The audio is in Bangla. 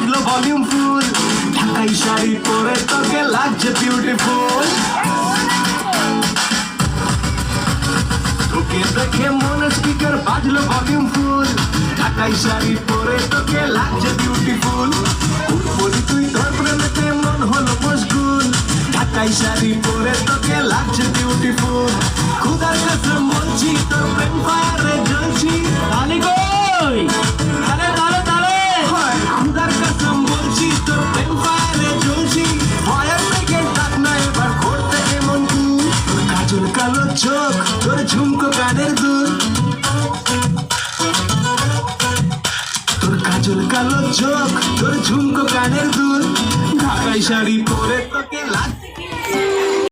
বাজলো ভলিউম ফুল ঢাকাই শাড়ি পরে তোকে লাগছে বিউটিফুল তোকে দেখে মনে স্পিকার বাজলো ভলিউম ফুল ঢাকাই শাড়ি পরে তোকে লাগছে বিউটিফুল বলি তুই তোর প্রেমেতে মন হলো মশগুল। ঢাকাই শাড়ি পরে তোকে লাগছে বিউটিফুল কালো চোখ, তোর ঝুমকো কানের দূর তোর কাজল কালো চোখ, তোর ঝুমকো কানের দূর ঢাকাই শাড়ি পরে তোকে লাগছে